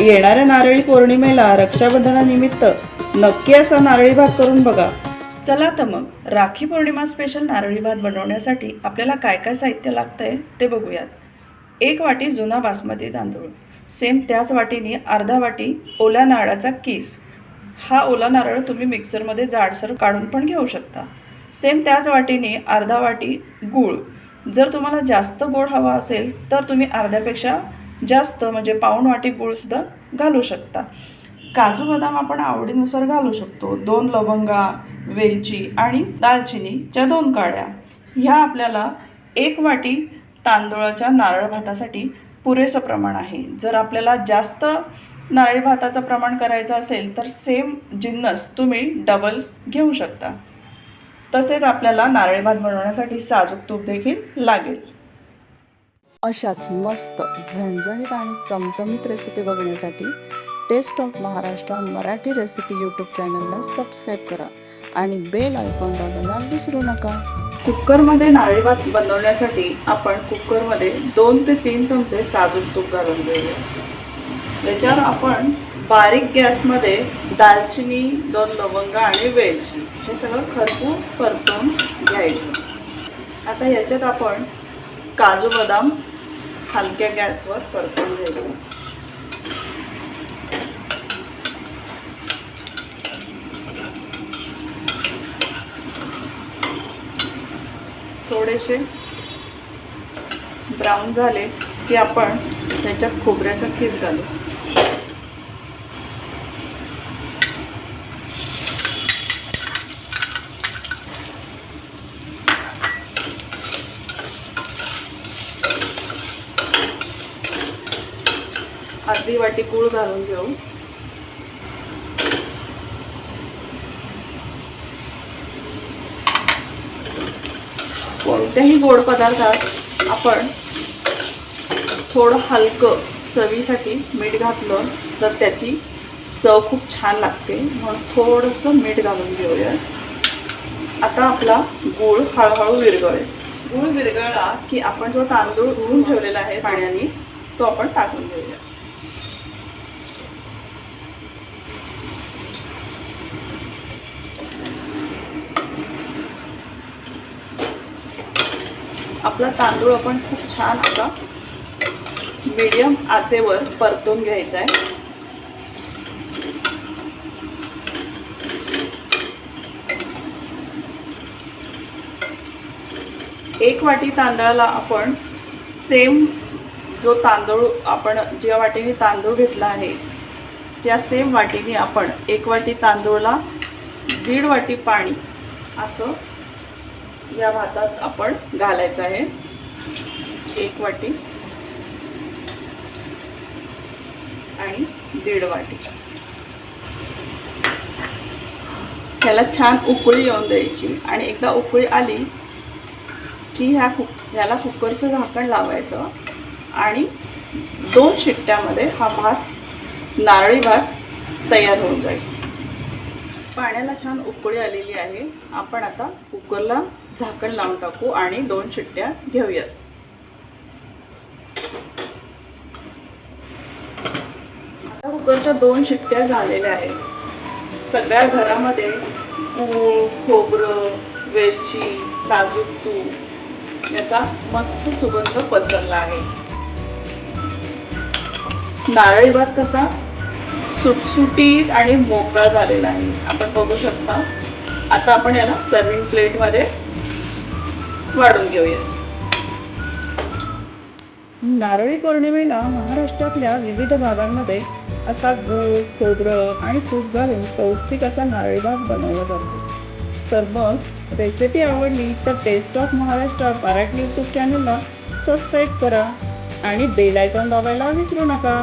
येणाऱ्या नारळी पौर्णिमेला रक्षाबंधनानिमित्त नक्की असा नारळी भात करून बघा. चला तर मग राखी पौर्णिमा स्पेशल नारळी भात बनवण्यासाठी आपल्याला काय काय साहित्य लागतं आहे ते बघूयात. एक वाटी जुना बासमती तांदूळ सेम त्याच वाटीने अर्धा वाटी ओल्या नारळाचा किस. हा ओला नारळ तुम्ही मिक्सरमध्ये जाडसर काढून पण घेऊ शकता. सेम त्याच वाटीने अर्धा वाटी गूळ. जर तुम्हाला जास्त गोड हवा असेल तर तुम्ही अर्ध्यापेक्षा जास्त म्हणजे पाऊण वाटी गूळसुद्धा घालू शकता. काजू बदाम आपण आवडीनुसार घालू शकतो. दोन लवंगा वेलची आणि दालचिनीच्या दोन काड्या. ह्या आपल्याला एक वाटी तांदूळाच्या नारळ भातासाठी पुरेसं प्रमाण आहे. जर आपल्याला जास्त नारळी भाताचं प्रमाण करायचं असेल तर सेम जिन्नस तुम्ही डबल घेऊ शकता. तसेच आपल्याला नारळी भात बनवण्यासाठी साजूक तूप देखील लागेल. अशाच मस्त झणझणीत आणि चमचमीत रेसिपी बघण्यासाठी taste of Maharashtra Marathi recipe YouTube चॅनलला सबस्क्राईब करा आणि बेल आयकॉन दाबायला विसरू नका. कुकरमध्ये नारळी भात बनवण्यासाठी आपण कुकरमध्ये दोन ते तीन चमचे साजूक तूप घालून घेऊया. याच्यावर आपण बारीक गॅसमध्ये दालचिनी दोन लवंग आणि वेलची हे सगळं खरपूस परतून घ्यायचं. आता याच्यात आपण काजू बदाम हलक्या गॅसवर परतून घ्यायचे. थोडेसे ब्राऊन झाले की आपण त्याच्यात खोबऱ्याचा खीस घालू. अर्धी वाटी गूळ घालून घेऊ. कोणत्याही गोड पदार्थात आपण थोडं हलकं चवीसाठी मीठ घातलं तर त्याची चव खूप छान लागते. म्हणून थोडंसं मीठ घालून घेऊया. आता आपला गूळ हळूहळू विरघळेल. गूळ विरघळला की आपण जो तांदूळ धुवून ठेवलेला आहे पाण्याने तो आपण टाकून घेऊया. आपला तांदूळ आपण खूप छान आता मीडियम आचेवर परतून घ्यायचा आहे. एक वाटी तांदळाला आपण सेम जो तांदूळ आपण ज्या वाटीने तांदूळ घेतला आहे त्या सेम वाटीने आपण एक वाटी तांदूळला दीड वाटी पाणी असं या भातात आपण घालायचं आहे. एक वाटी. आणि दीड वाटी. ह्याला छान उकळी येऊन द्यायची. आणि एकदा उकळी आली की ह्या कुक ह्याला कुकरचं झाकण लावायचं. आणि दोन शिट्ट्यामध्ये हा भात नारळी भात तयार होऊन जाईल. पाण्याला छान उकळी आलेली आहे. आपण आता कुकरला झाकण लावून टाकू आणि दोन शिट्ट्या घेऊयात. आता कुकरच्या दोन शिट्ट्या झालेल्या आहेत. सगळ्या घरामध्ये गूळ खोबरं वेलची साजूक तूप याचा मस्त सुगंध पसरला आहे. नारळी भात कसा सुटसुटीत आणि मोकळा झालेला आहे. आपण बघू शकता. आता आपण याला सर्विंग प्लेटमध्ये वाढून घेऊया. नारळी पौर्णिमेला महाराष्ट्रातल्या विविध भागांमध्ये असा गूळ खोबरं आणि तूप घालून पौष्टिक असा नारळी भात बनवला जातो. तर मग रेसिपी आवडली तर taste of Maharashtra Marathi YouTube चॅनलला सबस्क्राईब करा आणि बेल आयकॉन दाबायला विसरू नका.